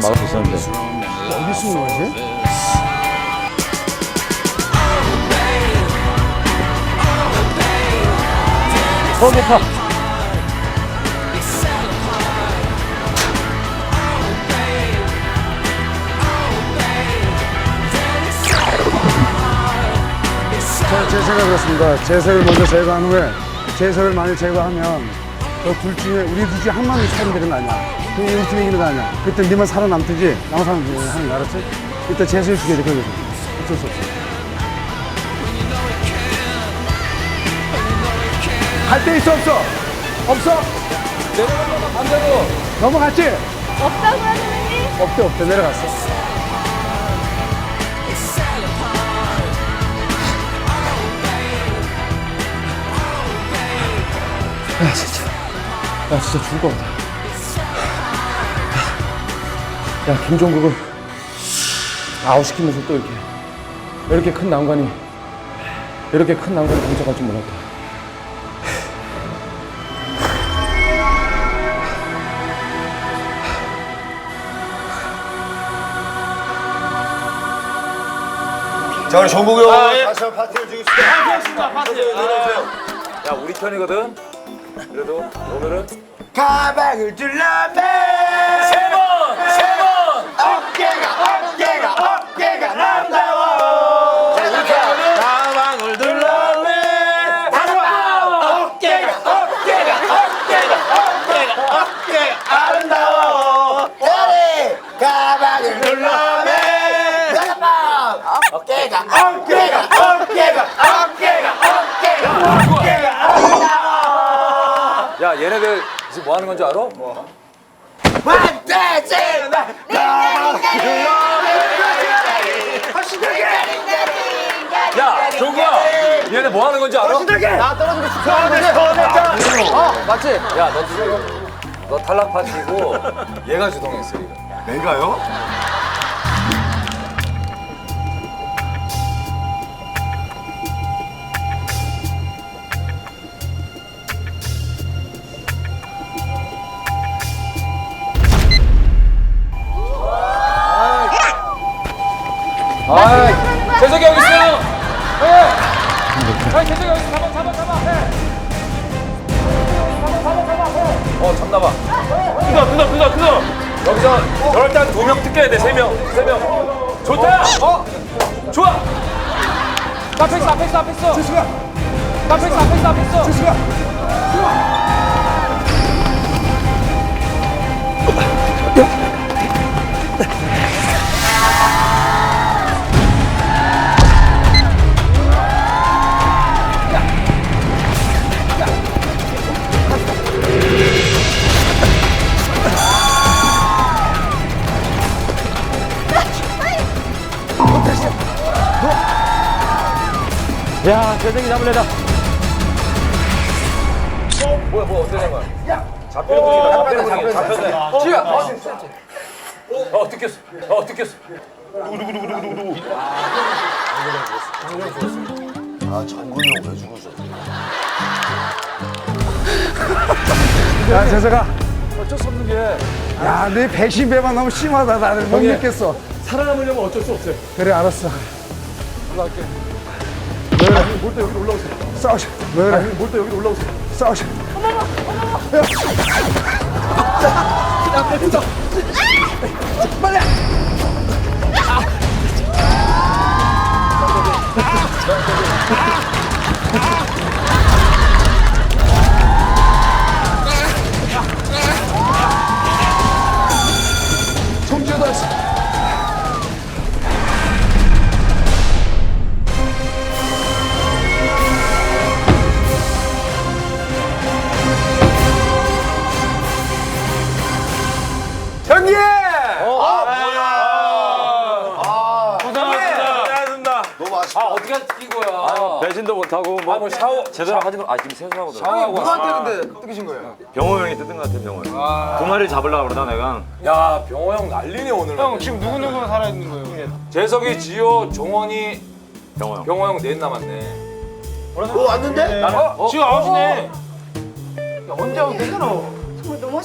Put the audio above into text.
나왔으면 막을 수 있었는데. 어디 숨은 거지? 어, 높아. 자, 제 생각 그렇습니다. 제석을 먼저 제거한 후에 제석을 만약 제거하면 그둘 중에 우리 둘 중에 한 명이 살인되는 거 아니야. 팀이 이기는 거 아니야. 그때 니만 살아남든지 나만 살아남든지 하는 거 알았지? 일단 제석을 죽여야 돼. 거기서. 어쩔 수 없어. 갈 데 있어 없어? 없어? 내려간다 반대로. 넘어갔지? 없다고요, 선생님? 없대 없대 내려갔어. 야, 진짜. 야, 진짜 죽을 것 같아. 야, 김종국을 아웃시키면서 또 이렇게. 이렇게 큰 난관이, 이렇게 큰 난관이 던져갈 줄 몰랐다. 자 우리 정국이 형 아, 예. 다시 한번 파티를 주겠습니다. 파티했습니다, 파티. 내려오세요. 야, 우리 편이거든. 그래도 오늘은 가방을 둘러매 세 번, 어깨가 어깨가 어깨가 어깨가 어깨가 어깨가 아름다워 야, 얘네들 지금 뭐 하는 건지 알아? 뭐? 야, 종구야. 얘네 뭐 하는 건지 알아? 나 떨어지고 싶어 어, 맞지? 야, 너 지금 너 탈락 파티고 얘가 주동했어, 이거. 내가요? 아, 재석이 여기 있어. 잡아, 잡아, 잡아. 해. 어, 잡나봐. 뜯어, 뜯어, 뜯어, 뜯어. 여기서 저럴 때한 두 명 뜯겨야 돼, 세 명, 세 명. 좋다. 어, 좋아. 앞에 있어, 앞에 있어, 앞에 있어. 지수가 앞에 있어, 앞에 있어, 앞에 있어. 지수가 야, 재생이 잡을래다. 뭐야, 뭐 어떻게 된 거야? 잡히는 분위기다, 잡히는 분위기. 잡혔네. 지야. 어, 뜯겼어. 어, 뜯겼어. 아 정국이 형 왜 죽으셨어? 야 재석아 어쩔 수 없는 게 야 내 배신 배만 너무 심하다 나를 못. 믿겠어 살아남으려면 어쩔 수 없어요. 그래 알았어 올라갈게. 너희라 뭘또 여기로 올라오세요. 싸우자 너희라 뭘또 여기로 올라오세요. 싸우자 형님! 아, 뜯긴 거야? 배신도 못하고 뭐, 아, 뭐 샤워, 제대로 하지도 아 지금 세수하고 들어. 샤워하고 왔어. 근데 뜯기신 거예요? 병호 형이 뜯은 것 같아 병호 형. 두 마리 잡으려고 그러다 내가. 야, 병호 형 난리네, 오늘. 형, 지금 누구 누구가 살아 있는 거예요? 재석이, 지효, 종원이, 병호 형. 병호 형넷 남았네. 어 왔는데? 어? 지금 아웃이네. 언제 오면 되잖아. 정말 너무